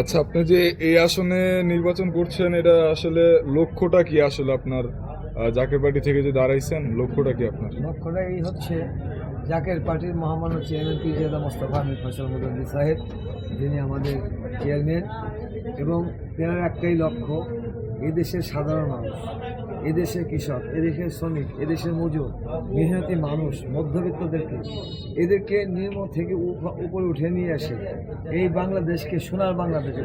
আচ্ছা আপনি যে এই আসনে নির্বাচন করছেন, এটা আসলে লক্ষ্যটা কি আসলে আপনার? জাকের পার্টি থেকে যে দাঁড়াইছেন, লক্ষ্যটা কি আপনার? লক্ষ্যটা এই হচ্ছে, জাকের পার্টির মহামান্য চেয়ারম্যান পিজেদা মোস্তফা আহমেদ ফসল মুদন্দি সাহেব, যিনি আমাদের চেয়ারম্যান। এবং তেনার একটাই লক্ষ্য, এদেশের সাধারণ মানুষ। এদেশের কৃষক এদেশের শ্রমিক এদেশের মজুর মেহনতি মানুষ, মধ্যবিত্তদেরকে, এদেরকে নিম্ন থেকে উপ- উপরে উঠে নিয়ে আসে এই বাংলাদেশকে সোনার বাংলাদেশ।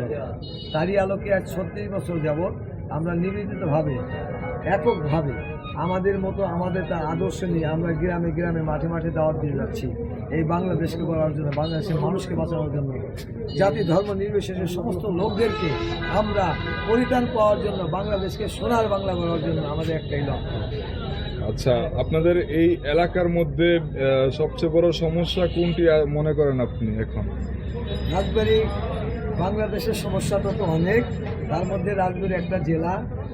তারই আলোকে আজ ছত্রিশ বছর যাবৎ আমরা নিবেদিতভাবে, এককভাবে আমাদের মতো আমাদের তার আদর্শ নিয়ে আমরা গ্রামে গ্রামে মাঠে মাঠে দাওয়াত দিয়ে যাচ্ছি। এই বাংলাদেশকে গড়ার জন্য বাংলাদেশের মানুষকে বাঁচানোর জন্য। জাতি ধর্ম নির্বিশেষে সমস্ত লোকদেরকে আমরা পরিত্রাণ পাওয়ার জন্য বাংলাদেশকে সোনার বাংলা গড়ার জন্য আমাদের একটাই লক্ষ্য। আচ্ছা আপনাদের এই এলাকার মধ্যে সবচেয়ে বড় সমস্যা কোনটি মনে করেন আপনি এখন? রাজবাড়ি বাংলাদেশের সমস্যা তো অনেক। তার মধ্যে রাজবাড়ি একটা জেলা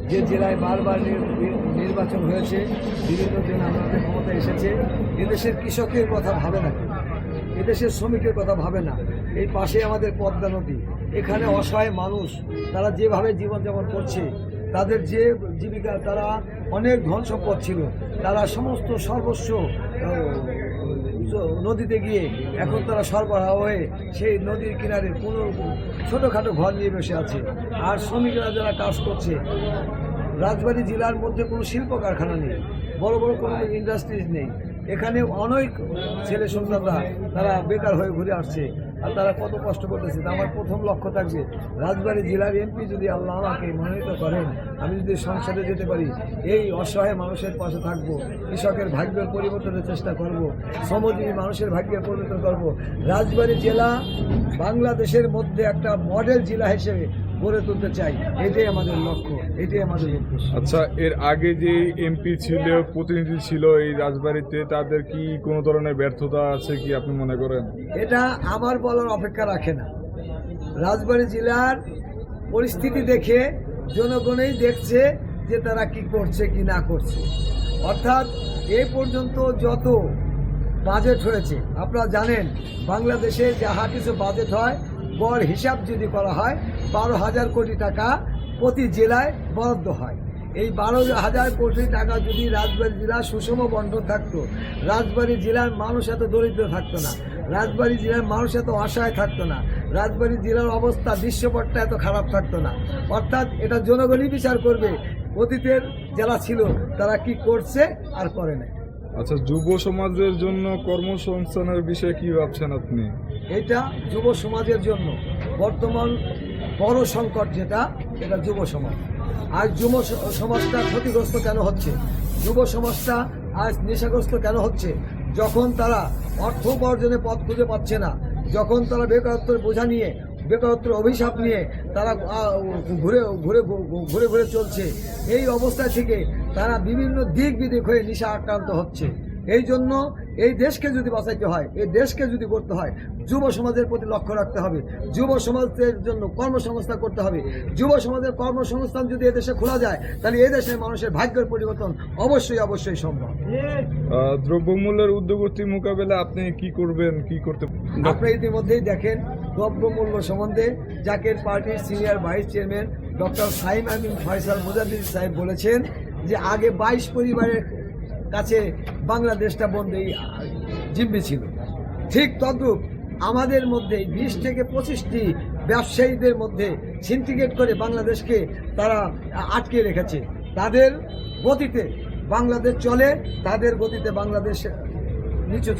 যে জেলায় বারবার নির- নির- নির্বাচন হয়েছে, বিভিন্ন জন আমাদের ক্ষমতা এসেছে, এদেশের কৃষকের কথা ভাবে না এদেশের শ্রমিকের কথা ভাবে না। এই পাশে আমাদের পদ্মা নদী। এখানে অসহায় মানুষ, তারা যেভাবে জীবনযাপন করছে, তাদের যে জীবিকা, তারা অনেক ধন সম্পদ ছিল, তারা সমস্ত সর্বস্ব নদীতে গিয়ে এখন তারা সরবরাহ হয়ে সেই নদীর কিনারে কোনো ছোটোখাটো ঘর নিয়ে বসে আছে। আর শ্রমিকরা যারা কাজ করছে, রাজবাড়ী জেলার মধ্যে কোনো শিল্প কারখানা নেই, বড় বড় কোনো ইন্ডাস্ট্রিজ নেই। এখানে অনেক ছেলে সন্তানরা তারা বেকার হয়ে ঘুরে আসছে। আর তারা কত কষ্ট করতেছে আমার প্রথম লক্ষ্য থাকবে, রাজবাড়ী জেলার এমপি যদি আল্লাহ আমাকে মনোনীত করেন, আমি যদি সংসদে যেতে পারি, এই অসহায় মানুষের পাশে থাকব, কৃষকের ভাগ্যের পরিবর্তনের চেষ্টা করব, শ্রমজীবী মানুষের ভাগ্যের পরিবর্তন করব। রাজবাড়ী জেলা বাংলাদেশের মধ্যে একটা মডেল জেলা হিসেবে গড়ে তুলতে চাই এটাই আমাদের লক্ষ্য এটাই আমাদের লক্ষ্য আচ্ছা এর আগে যে এমপি ছিল প্রতিনিধি ছিল এই রাজবাড়িতে তাদের কি কোনো ধরনের ব্যর্থতা আছে কি আপনি মনে করেন? এটা আমার বলার অপেক্ষা রাখে না। রাজবাড়ী জেলার পরিস্থিতি দেখে জনগণই দেখছে যে তারা কি করছে কি না করছে। অর্থাৎ এ পর্যন্ত যত বাজেট হয়েছে আপনারা জানেন বাংলাদেশে যাহা কিছু বাজেট হয় গড় হিসাব যদি করা হয়, বারো হাজার কোটি টাকা প্রতি জেলায় বরাদ্দ হয়। এই বারো হাজার কোটি টাকা যদি রাজবাড়ী জেলা সুষম বন্টন থাকতো, রাজবাড়ী জেলার মানুষ এত দরিদ্র থাকতো না, রাজবাড়ী জেলার মানুষ এত অসহায় থাকতো না, রাজবাড়ী জেলার অবস্থা, দৃশ্যপটটা এত খারাপ থাকতো না। অর্থাৎ এটা জনগণই বিচার করবে, অতীতের যারা ছিল তারা কি করছে আর করে না আচ্ছা যুব সমাজের জন্য কর্মসংস্থানের বিষয়ে কি ভাবছেন আপনি? এটা যুব সমাজের জন্য। বর্তমান বড় সংকট যেটা এটা যুব সমাজ। আজ যুব সমাজটা ক্ষতিগ্রস্ত কেন হচ্ছে? যুব সমাজটা আজ নেশাগ্রস্ত কেন হচ্ছে? যখন তারা অর্থ উপার্জনের পথ খুঁজে পাচ্ছে না, যখন তারা বেকারত্বের বোঝা নিয়ে বেকারত্বের অভিশাপ নিয়ে তারা ঘুরে ঘুরে ঘুরে ঘুরে চলছে। এই অবস্থা থেকে তারা বিভিন্ন দিক বিদিক হয়ে নিশা আক্রান্ত হচ্ছে। এই জন্য এই দেশকে যদি বাঁচাইতে হয় এই দেশকে যদি করতে হয় যুব সমাজের প্রতি লক্ষ্য রাখতে হবে। যুব সমাজের জন্য কর্মসংস্থান করতে হবে। যুব সমাজের কর্মসংস্থান যদি এদেশে খোলা যায় তাহলে এই এদেশের মানুষের ভাগ্যের পরিবর্তন অবশ্যই অবশ্যই সম্ভব। দ্রব্যমূল্যের উদ্যোগতি মোকাবেলা আপনি কি করবেন কি করতে আপনি ইতিমধ্যেই দেখেন দ্রব্যমূল্য সম্বন্ধে জাকের পার্টির senior vice chairman doctor Saim Amin Faisal Mujaddid সাহেব বলেছেন যে আগে বাইশ পরিবারের কাছে বাংলাদেশটা বন্ধেই জিম্মি ছিল। ঠিক তদ্রূপ আমাদের মধ্যে বিশ থেকে পঁচিশটি ব্যবসায়ীদের মধ্যে সিন্ডিকেট করে বাংলাদেশকে তারা আটকে রেখেছে। তাদের গতিতে বাংলাদেশ চলে, তাদের গতিতে বাংলাদেশ নিচু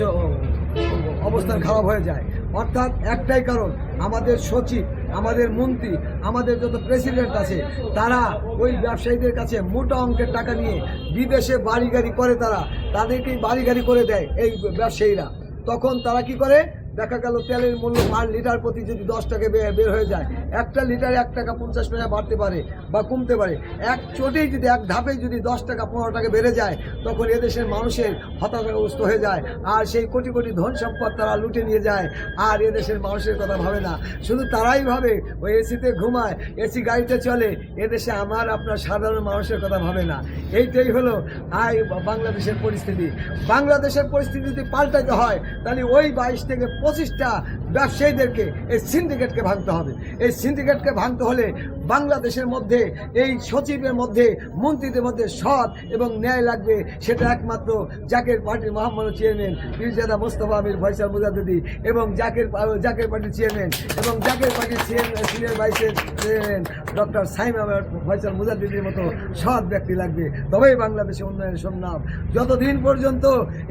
অবস্থান খারাপ হয়ে যায়। অর্থাৎ একটাই কারণ, আমাদের সচিব, আমাদের মন্ত্রী, আমাদের যত প্রেসিডেন্ট আছে, তারা ওই ব্যবসায়ীদের কাছে মোটা অঙ্কের টাকা নিয়ে বিদেশে বাড়ি গাড়ি করে তারা, তাদেরকেই বাড়ি গাড়ি করে দেয় এই ব্যবসায়ীরা। তখন তারা কি করে? দেখা গেল তেলের মূল্য পার লিটার প্রতি যদি দশ টাকা বের হয়ে যায়, একটা লিটার এক টাকা পঞ্চাশ পয়সা বাড়তে পারে বা কমতে পারে। এক চোটেই যদি এক ধাপেই যদি দশ টাকা, পনেরো টাকা বেড়ে যায়, তখন এদেশের মানুষের হতাশাগ্রস্ত হয়ে যায়। আর সেই কোটি কোটি ধন সম্পদ তারা লুটে নিয়ে যায়, আর এদেশের মানুষের কথা ভাবে না। শুধু তারাই ভাবে, ওই এসিতে ঘুমায়, এসি গাড়িতে চলে, এদেশে আমার, আপনার সাধারণ মানুষের কথা ভাবে না। এইটাই হলো আই বাংলাদেশের পরিস্থিতি। বাংলাদেশের পরিস্থিতি যদি পাল্টাতে হয়, তাহলে ওই বাইশ থেকে পঁচিশটা ব্যবসায়ীদেরকে এই সিন্ডিকেটকে ভাঙতে হবে। এই সিন্ডিকেটকে ভাঙতে হলে বাংলাদেশের মধ্যে, এই সচিবের মধ্যে, মন্ত্রীদের মধ্যে সৎ এবং ন্যায় লাগবে। সেটা একমাত্র জাকের পার্টির মোহাম্মদ চেয়ারম্যান পীরজাদা মোস্তফা আমির ফয়সাল মুজাদ্দিদি এবং জাকের জাকের পার্টির চেয়ারম্যান এবং জাকের পার্টির চেয়ারম্যান, সিনিয়র ভাইসের চেয়ারম্যান ডক্টর সাইম আহমেদ ফয়সাল মুজাদ্দিদির মতো সৎ ব্যক্তি লাগবে। তবেই বাংলাদেশে উন্নয়নের সম্ভব যতদিন পর্যন্ত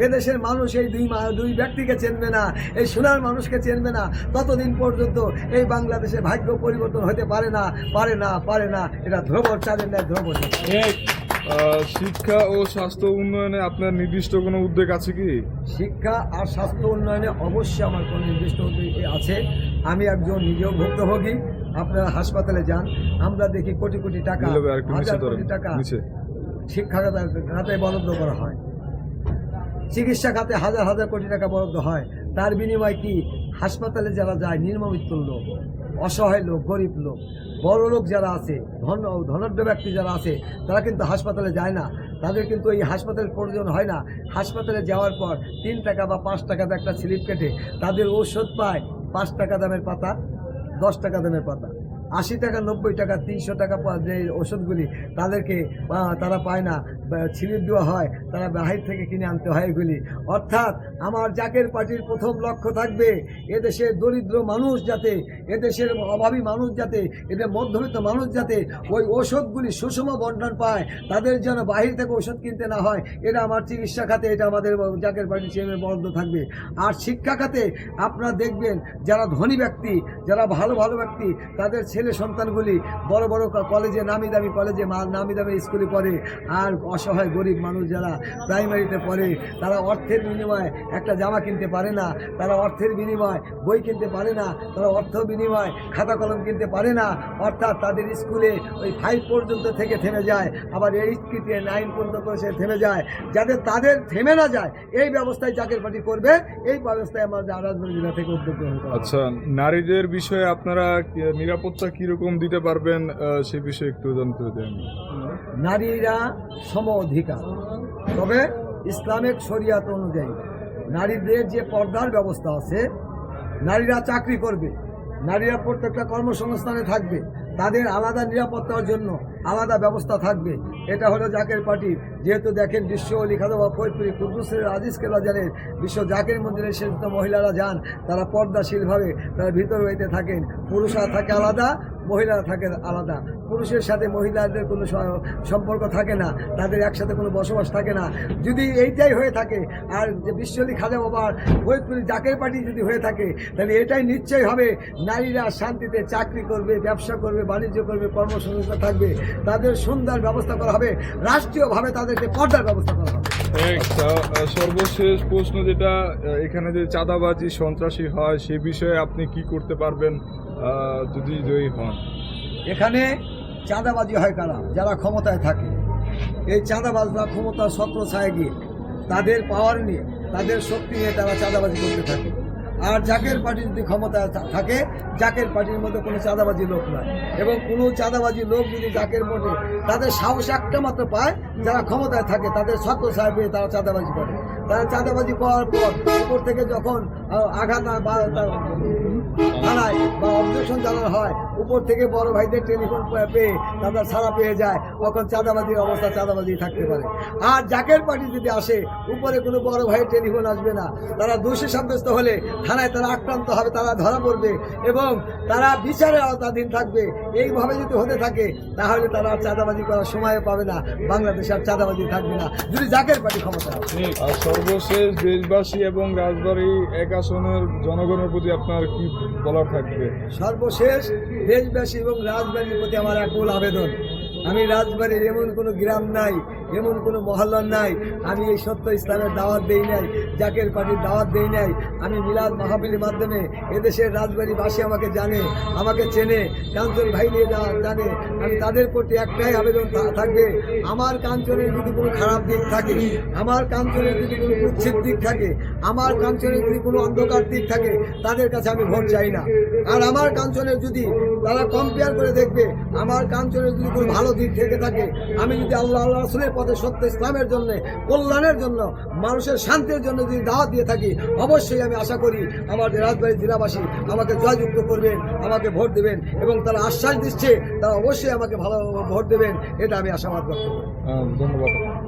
এদেশের মানুষ এই দুই দুই ব্যক্তিকে চেনবে না, এই সোনার মানুষকে চেনবে না ততদিন পর্যন্ত এই বাংলাদেশে ভাগ্য পরিবর্তন হতে পারে না পারে না পারে না। এটা ধ্রুবর চাঁদের ন্যায় ধ্রুবর শিক্ষা ও স্বাস্থ্য উন্নয়নে আপনার নির্দিষ্ট কোনো উদ্যোগ আছে কি? শিক্ষা আর স্বাস্থ্য উন্নয়নে অবশ্যই আমার কোনো নির্দিষ্ট উদ্যোগ আছে। আমি একজন নিজেও ভুক্তভোগী। আপনারা হাসপাতালে যান। আমরা দেখি কোটি কোটি টাকা হাজার কোটি টাকা শিক্ষা খাতে- খাতে বরাদ্দ করা হয়। চিকিৎসা খাতে হাজার হাজার কোটি টাকা বরাদ্দ হয়। তার বিনিময়ে কি হাসপাতালে যারা যায় নির্মমিত্র লোক, অসহায় লোক, গরিব লোক, বড় লোক যারা আছে ধন ধনাঢ্য ব্যক্তি যারা আছে, তারা কিন্তু হাসপাতালে যায় না। তাদের কিন্তু এই হাসপাতালের প্রয়োজন হয় না। হাসপাতালে যাওয়ার পর তিন টাকা বা পাঁচ টাকাতে একটা স্লিপ কেটে তাদের ঔষধ পায়, পাঁচ টাকা দামের পাতা, দশ টাকা দামের পাতা। আশি টাকা, নব্বই টাকা, তিনশো টাকা যে ওষুধগুলি তাদেরকে তারা পায় না ছিলিপ দেওয়া হয়, তারা বাহির থেকে কিনে আনতে হয় এগুলি। অর্থাৎ আমার জাকের পার্টির প্রথম লক্ষ্য থাকবে এদেশের দরিদ্র মানুষ যাতে, এদেশের অভাবী মানুষ যাতে, এদের মধ্যবিত্ত মানুষ যাতে ওই ওষুধগুলি সুষম বন্টন পায়, তাদের যেন বাহির থেকে ওষুধ কিনতে না হয়, এটা আমার চিকিৎসা খাতে, এটা আমাদের জাকের পার্টির চেয়ারম্যান বরাদ্দ থাকবে। আর শিক্ষা খাতে আপনারা দেখবেন, যারা ধনী ব্যক্তি, যারা ভালো ভালো ব্যক্তি, তাদের ছেলে সন্তানগুলি বড় বড় ক- কলেজে নামি দামি কলেজে নামি দামি স্কুলে পড়ে। আর অসহায় গরিব মানুষ যারা প্রাইমারিতে পড়ে, তারা অর্থের বিনিময়ে একটা জামা কিনতে পারে না, তারা অর্থের বিনিময় বই কিনতে পারে না, তারা অর্থ বিনিময় খাতা কলম কিনতে পারে না, অর্থাৎ তাদের স্কুলে ওই ফাইভ পর্যন্ত থেকে থেমে যায়, আবার এইট থেকে নাইন পর্যন্ত সে থেমে যায়। যাতে তাদের থেমে না যায়, এই ব্যবস্থায় জাকের পার্টি করবে, এই ব্যবস্থায় আমার রাজবাড়ি জেলা থেকে উদ্যোগ আচ্ছা নারীদের বিষয়ে আপনারা কি- নিরাপত্তা কীরকম দিতে পারবেন সে বিষয়ে একটু জানতে দেন নারীরা সম অধিকার। তবে ইসলামিক শরিয়াত অনুযায়ী নারীদের যে পর্দার ব্যবস্থা আছে, নারীরা চাকরি করবে, নারীরা প্রত্যেকটা কর্মসংস্থানে থাকবে, তাদের আলাদা নিরাপত্তার জন্য আলাদা ব্যবস্থা থাকবে। এটা হলো জাকের পার্টি। যেহেতু দেখেন বিশ্ব অলি খাদা বা ফৈপুরি কুদ্দুসের কেলা জানেন, বিশ্ব জাকের মন্দিরে সে সমস্ত মহিলারা যান, তারা পর্দাশীলভাবে তারা ভিতর হইতে থাকেন। পুরুষরা থাকে আলাদা, মহিলারা থাকে আলাদা। পুরুষের সাথে মহিলাদের কোনো সম্পর্ক থাকে না, তাদের একসাথে কোনো বসবাস থাকে না। যদি এইটাই হয়ে থাকে, আর যে বিশ্বলি খাজা বাবার ফরিদপুরি জাকের পার্টি যদি হয়ে থাকে, তাহলে এটাই নিশ্চয়ই হবে। নারীরা শান্তিতে চাকরি করবে, ব্যবসা করবে, বাণিজ্য করবে, কর্মসংস্থান থাকবে। তাদের সুন্দর ব্যবস্থা করা হবে। রাষ্ট্রীয়ভাবে তাদেরকে পর্দার ব্যবস্থা করা হবে। সর্বশেষ প্রশ্ন যেটা এখানে যে চাঁদাবাজি সন্ত্রাসী হয় সে বিষয়ে আপনি কি করতে পারবেন আহ, যদি জয়ী হন? এখানে চাঁদাবাজি হয় কারা? যারা ক্ষমতায় থাকে। এই চাঁদাবাজরা ক্ষমতার ছত্র ছায় গিয়ে তাদের পাওয়ার নিয়ে তাদের শক্তি নিয়ে তারা চাঁদাবাজি করতে থাকে। আর জাকের পার্টি যদি ক্ষমতা থাকে, জাকের পার্টির মধ্যে কোনো চাঁদাবাজি লোক নয় এবং কোনো চাঁদাবাজি লোক যদি জাকের মধ্যে তাদের সাহস একটা মাত্র পায়, যারা ক্ষমতায় থাকে, তাদের সত্য সাহেবে তারা চাঁদাবাজি করে। তারা চাঁদাবাজি করার পর উপর থেকে যখন আঘাত থানায় বা অবজেকশন জানানো হয়, উপর থেকে বড় ভাইদের টেলিফোন পেয়ে তারা ছাড়া পেয়ে যায়, তখন চাঁদাবাজির অবস্থা চাঁদাবাজি থাকতে পারে। আর জাকের পার্টি যদি আসে, উপরে কোনো বড় ভাইয়ের টেলিফোন আসবে না। তারা দোষী সাব্যস্ত হলে থানায় তারা আক্রান্ত হবে, তারা ধরা পড়বে এবং তারা বিচারের আওতাধীন থাকবে। এইভাবে যদি হতে থাকে, তাহলে তারা আর চাঁদাবাজি করার সময় পাবে না। বাংলাদেশে আর চাঁদাবাজি থাকবে না। যদি জাকের পার্টি ক্ষমতা আর সর্বশেষ দেশবাসী এবং রাজবাড়ী এক আসনের জনগণের প্রতি আপনার কি বলার থাকবে। সর্বশেষ দেশবাসী এবং রাজবাড়ির প্রতি আমার একমূল আবেদন। আমি রাজবাড়ির এমন কোনো গ্রাম নাই এমন কোনো মহল্লার নাই। আমি এই সত্য ইসলামের দাওয়াত দেই নাই, জাকের পার্টির দাওয়াত দেই নাই। আমি মিলাদ মাহফিলের মাধ্যমে এদেশের রাজবাড়িবাসী আমাকে জানে, আমাকে চেনে, কাঞ্চন ভাই নিয়ে জানে। আমি তাদের প্রতি একটাই আবেদন থাকবে, আমার কাঞ্চনের যদি কোনো খারাপ দিক থাকে, আমার কাঞ্চনের যদি কোনো কুচ্ছিত দিক থাকে, আমার কাঞ্চনের যদি কোনো অন্ধকার দিক থাকে, তাদের কাছে আমি ভোট চাই না। আর আমার কাঞ্চনের যদি তারা কম্পেয়ার করে দেখবে, আমার কাঞ্চনের যদি কোনো ভালো দিক থেকে থাকে, আমি যদি আল্লাহ আল্লাহ রসুলের পথে সত্য ইসলামের জন্য, কল্যাণের জন্য, মানুষের শান্তির জন্য যদি দাওয়াত দিয়ে থাকি, অবশ্যই আমি আশা করি আমার রাজবাড়ির জেলাবাসী আমাকে জয়যুক্ত করবেন, আমাকে ভোট দেবেন এবং তারা আশ্বাস দিচ্ছে, তারা অবশ্যই আমাকে ভালো ভোট দেবেন, এটা আমি আশাবাদ করতে ধন্যবাদ।